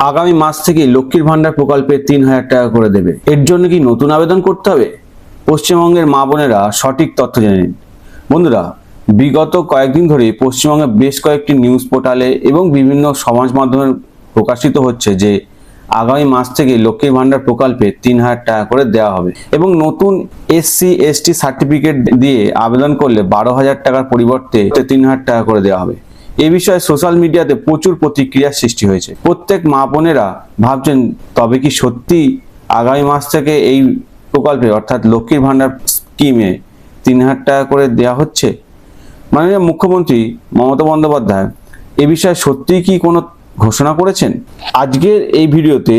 আগামী মাস থেকে লক্ষ্মীর ভান্ডার প্রকল্পে তিন হাজার টাকা করে দেবে। এর জন্য কি নতুন আবেদন করতে হবে? পশ্চিমবঙ্গের মা বোনেরা সঠিক তথ্য জেনে নিন। বন্ধুরা, বিগত কয়েকদিন ধরে পশ্চিমবঙ্গে বেশ কয়েকটি নিউজ পোর্টালে এবং বিভিন্ন সমাজ মাধ্যমে প্রকাশিত হচ্ছে যে, আগামী মাস থেকে লক্ষ্মীর ভান্ডার প্রকল্পে তিন হাজার টাকা করে দেওয়া হবে এবং নতুন এসসি এসটি সার্টিফিকেট দিয়ে আবেদন করলে বারো হাজার টাকার পরিবর্তে তিন হাজার টাকা করে দেওয়া হবে। এ বিষয়ে সোশ্যাল মিডিয়াতে প্রচুর প্রতিক্রিয়ার সৃষ্টি হয়েছে। প্রত্যেক মা বোনেরা ভাবছেন, তবে কি সত্যি আগামী মাস থেকে এই প্রকল্পে, অর্থাৎ লক্ষ্মীর ভাণ্ডার স্কিমে তিন হাজার টাকা করে দেওয়া হচ্ছে? মাননীয় মুখ্যমন্ত্রী মমতা বন্দ্যোপাধ্যায়, এ বিষয়ে সত্যিই কি কোনো ঘোষণা করেছেন? আজকের এই ভিডিওতে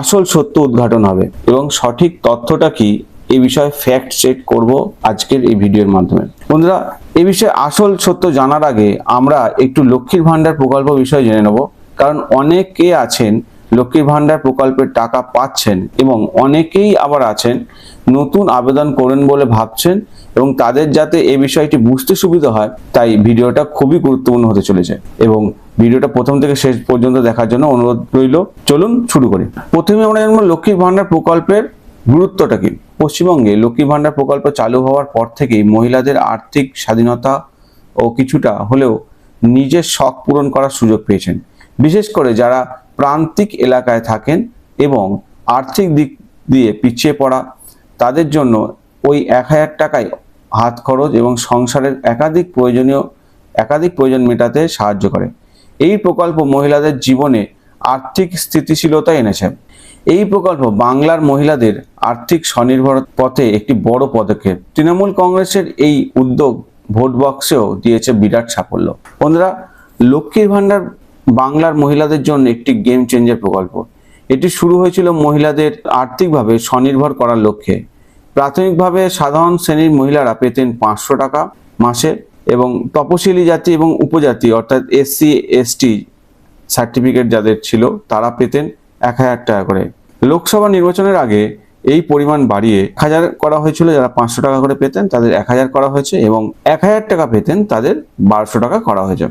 আসল সত্য উদ্ঘাটন হবে এবং সঠিক তথ্যটা কি, এ বিষয়ে ফ্যাক্ট চেক করব আজকের এই ভিডিওর মাধ্যমে। বন্ধুরা এই বিষয়ে আসল সত্য জানার আগে আমরা একটু লক্ষ্মীর ভান্ডার প্রকল্প বিষয়ে জেনে নেব। কারণ অনেকে আছেন, লক্ষ্মীর ভান্ডার প্রকল্পের টাকা পাচ্ছেন এবং অনেকেই আবার আছেন, নতুন আবেদন করেন বলে ভাবছেন এবং তাদের যাতে এ বিষয়টি বুঝতে সুবিধা হয়, তাই ভিডিওটা খুবই গুরুত্বপূর্ণ হতে চলেছে এবং ভিডিওটা প্রথম থেকে শেষ পর্যন্ত দেখার জন্য অনুরোধ রইল। চলুন শুরু করি। প্রথমে আমরা জানব লক্ষ্মীর ভান্ডার প্রকল্পের গুরুত্বটা কি? পশ্চিমবঙ্গে লক্ষ্মী ভান্ডার প্রকল্প চালু হওয়ার পর থেকেই মহিলাদের আর্থিক স্বাধীনতা ও কিছুটা হলেও নিজের শখ পূরণ করার সুযোগ পেয়েছেন। বিশেষ করে যারা প্রান্তিক এলাকায় থাকেন এবং আর্থিক দিক দিয়ে পিছিয়ে পড়া, তাদের জন্য ওই এক হাজার টাকায় হাত খরচ এবং সংসারের একাধিক প্রয়োজনীয়, একাধিক প্রয়োজন মেটাতে সাহায্য করে। এই প্রকল্প মহিলাদের জীবনে আর্থিক স্থিতিশীলতা এনেছে। এই প্রকল্প বাংলার মহিলাদের আর্থিক স্বনির্ভর পথে একটি বড় পদক্ষেপ। তৃণমূল কংগ্রেসের এই উদ্যোগ ভোট বক্সেও দিয়েছে বিরাট সাফল্য। বন্ধুরা, লক্ষ্মীর ভাণ্ডার বাংলার মহিলাদের জন্য একটি গেম চেঞ্জার প্রকল্প। এটি শুরু হয়েছিল মহিলাদের আর্থিকভাবে স্বনির্ভর করার লক্ষ্যে। প্রাথমিকভাবে সাধারণ শ্রেণির মহিলারা পেতেন পাঁচশো টাকা মাসে এবং তপশিলি জাতি এবং উপজাতি অর্থাৎ এসসি এসটি সার্টিফিকেট যাদের ছিল, তারা পেতেন এক হাজার টাকা করে। লোকসভা নির্বাচনের আগে এই পরিমাণ বাড়িয়ে এক হাজার করা হয়েছিল, যারা পাঁচশো টাকা করে পেতেন, তাদের এক হাজার করা হয়েছে এবং এক হাজার টাকা পেতেন, তাদের বারোশো টাকা করা হয়েছে।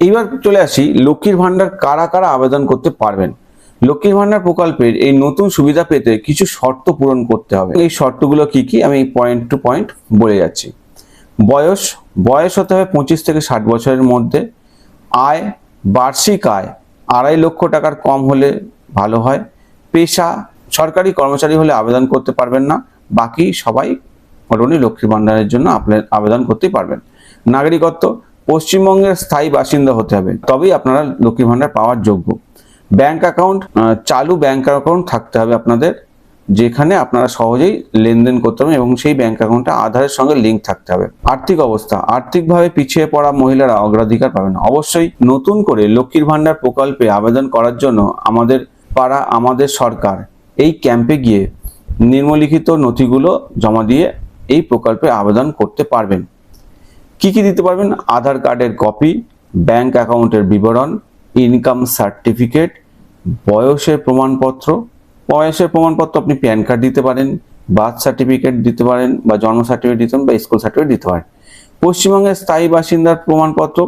এইবার চলে আসি, লক্ষ্মীর ভান্ডার কারা কারা আবেদন করতে পারবেন? লক্ষ্মীর ভান্ডার প্রকল্পের এই নতুন সুবিধা পেতে কিছু শর্ত পূরণ করতে হবে। এই শর্তগুলো কি কি? আমি পয়েন্ট টু পয়েন্ট বলে যাচ্ছি। বয়স বয়স হতে হবে পঁচিশ থেকে ষাট বছরের মধ্যে। আয়, বার্ষিক আয়, আড়াই লক্ষ টাকার কম হলে ভালো হয়। পেশা, সরকারি কর্মচারী হলে আবেদন করতে পারবেন না। বাকি সবাই মোটামুটি লক্ষ্মী ভান্ডারের জন্য আবেদন করতেই পারবেন। নাগরিকত্ব, পশ্চিমবঙ্গের স্থায়ী বাসিন্দা হতে হবে। তবেই আপনারা লক্ষ্মী ভান্ডার পাওয়ার যোগ্য। ব্যাংক অ্যাকাউন্ট চালু ব্যাংক অ্যাকাউন্ট থাকতে হবে আপনাদের, যেখানে আপনারা সহজেই লেনদেন করতে পারবেন এবং সেই ব্যাংক অ্যাকাউন্টটা আধারের সঙ্গে লিঙ্ক থাকতে হবে। আর্থিক অবস্থা, আর্থিকভাবে পিছিয়ে পড়া মহিলারা অগ্রাধিকার পাবেন অবশ্যই নতুন করে লক্ষ্মীর ভান্ডার প্রকল্পে আবেদন করার জন্য আমাদের পাড়া আমাদের সরকার এই ক্যাম্পে গিয়ে নিম্নলিখিত নথিগুলো জমা দিয়ে এই প্রকল্পে আবেদন করতে পারবেন। কি কি দিতে পারবেন? আধার কার্ডের কপি ব্যাংক অ্যাকাউন্টের বিবরণ ইনকাম সার্টিফিকেট বয়সের প্রমাণপত্র। বয়সের প্রমাণপত্র আপনি প্যান কার্ড দিতে পারেন বার্থ সার্টিফিকেট দিতে পারেন বা জন্ম সার্টিফিকেট দিতে পারেন বা স্কুল সার্টিফিকেট দিতে পারেন। পশ্চিমবঙ্গের স্থায়ী বাসিন্দার প্রমাণপত্র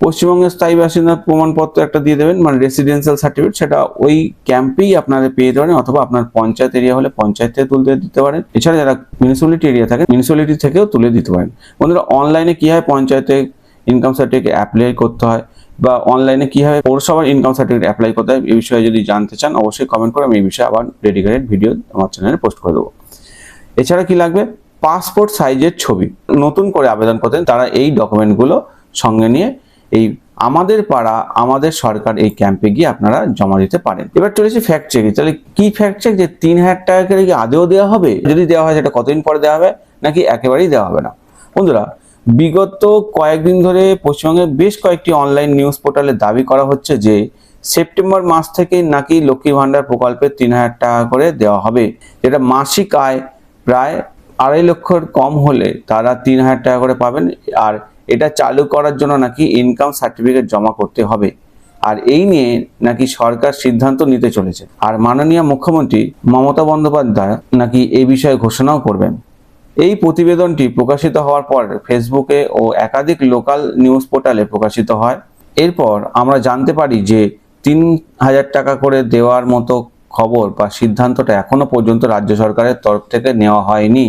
পশ্চিমবঙ্গের স্থায়ী বাসিন্দার প্রমাণপত্র একটা দিয়ে দেবেন মানে রেসিডেন্সিয়াল সার্টিফিকেট সেটা ওই ক্যাম্পেই আপনারা পেয়ে পারেন অথবা আপনার পঞ্চায়েত এরিয়া হলে পঞ্চায়েত তুলতে দিতে পারেন। এছাড়া যারা মিউনিসিপ্যালিটি এরিয়া থাকে মিউনিসিপ্যালিটি থেকেও তুলে দিতে পারেন। বন্ধুরা অনলাইনে কি হয় পঞ্চায়েতে ইনকাম সার্টিফিকেট অ্যাপ্লাই করতে হয় বা অনলাইনে কীভাবে পৌরসভার ইনকাম সার্টিফিকেট অ্যাপ্লাই করতে হয় এই বিষয়ে যদি জানতে চান, অবশ্যই কমেন্ট করে আমি এই বিষয়ে আবার ডেডিকেটেড ভিডিও আমার চ্যানেলে পোস্ট করে দেবো। এছাড়া কি লাগবে? পাসপোর্ট সাইজের ছবি। নতুন করে আবেদন করতেন, তারা এই ডকুমেন্টগুলো সঙ্গে নিয়ে এই আমাদের পাড়া, আমাদের সরকার এই ক্যাম্পে গিয়ে আপনারা জমা দিতে পারেন। এবার চলেছে ফ্যাক্ট চেক তাহলে কি ফ্যাক্ট চেক যে তিন হাজার টাকা করে কি আদেও দেওয়া হবে? যদি দেওয়া হয়, সেটা কতদিন পরে দেওয়া হবে? নাকি একেবারেই দেওয়া হবে না? বন্ধুরা, বিগত কয়েকদিন ধরে পশ্চিমবঙ্গে বেশ কয়েকটি অনলাইন নিউজ পোর্টালে দাবি করা হচ্ছে যে, সেপ্টেম্বর মাস থেকে নাকি লক্ষ্মী ভান্ডার প্রকল্পে তিন হাজার টাকা করে দেওয়া হবে। যেটা মাসিক আয় প্রায় আড়াই লক্ষর কম হলে তারা তিন হাজার টাকা করে পাবেন। আর এটা চালু করার জন্য নাকি ইনকাম সার্টিফিকেট জমা করতে হবে। আর এই নিয়ে নাকি সরকার সিদ্ধান্ত নিতে চলেছে। আর মাননীয় মুখ্যমন্ত্রী মমতা বন্দ্যোপাধ্যায় নাকি এই বিষয়ে ঘোষণাও করবেন। এই প্রতিবেদনটি প্রকাশিত হওয়ার পর ফেসবুকে ও একাধিক লোকাল নিউজ পোর্টালে প্রকাশিত হয়। এরপর আমরা জানতে পারি যে তিন হাজার টাকা করে দেওয়ার মতো খবর বা সিদ্ধান্তটা এখনও পর্যন্ত রাজ্য সরকারের তরফ থেকে নেওয়া হয়নি।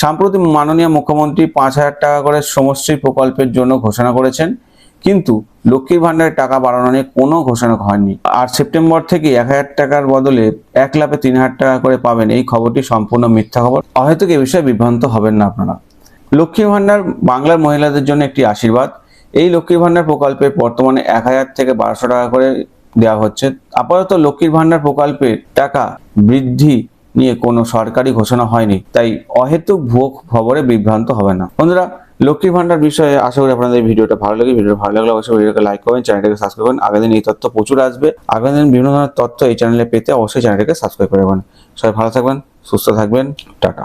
সাম্প্রতিক মাননীয় মুখ্যমন্ত্রী পাঁচ হাজার টাকা করে সমশ্রী প্রকল্পের জন্য ঘোষণা করেছেন, কিন্তু লক্ষ্মীর ভাণ্ডারের টাকা বাড়ানো নিয়ে কোনো ঘোষণা হয়নি। আর সেপ্টেম্বর থেকে এক হাজার টাকার বদলে এক লাফে তিন হাজার টাকা করে পাবেন। এই খবরটি সম্পূর্ণ মিথ্যা খবর। হয়তো এ বিষয়ে বিভ্রান্ত হবেন না আপনারা। লক্ষ্মীর ভাণ্ডার বাংলার মহিলাদের জন্য একটি আশীর্বাদ। এই লক্ষ্মীর ভাণ্ডার প্রকল্পে বর্তমানে এক হাজার থেকে বারোশো টাকা করে দেওয়া হচ্ছে। আপাতত লক্ষ্মীর ভাণ্ডার প্রকল্পের টাকা বৃদ্ধি নিয়ে কোনো সরকারি ঘোষণা হয়নি। তাই অহেতুক ভুয়ো খবরে বিভ্রান্ত হবে না। বন্ধুরা, লক্ষ্মীর ভান্ডার বিষয়ে আশা করি আপনাদের ভিডিওটা ভালো লাগে। ভিডিও ভালো লাগলে অবশ্যই ভিডিওকে লাইক করবেন, চ্যানেলটাকে সাবস্ক্রাইব করবেন। আগামী দিন এই তথ্য প্রচুর আসবে। আগামী দিন বিভিন্ন ধরনের তথ্য এই চ্যানেলে পেতে অবশ্যই চ্যানেলটাকে সাবস্ক্রাইব করে রাখবেন। সবাই ভালো থাকবেন, সুস্থ থাকবেন। টাটা।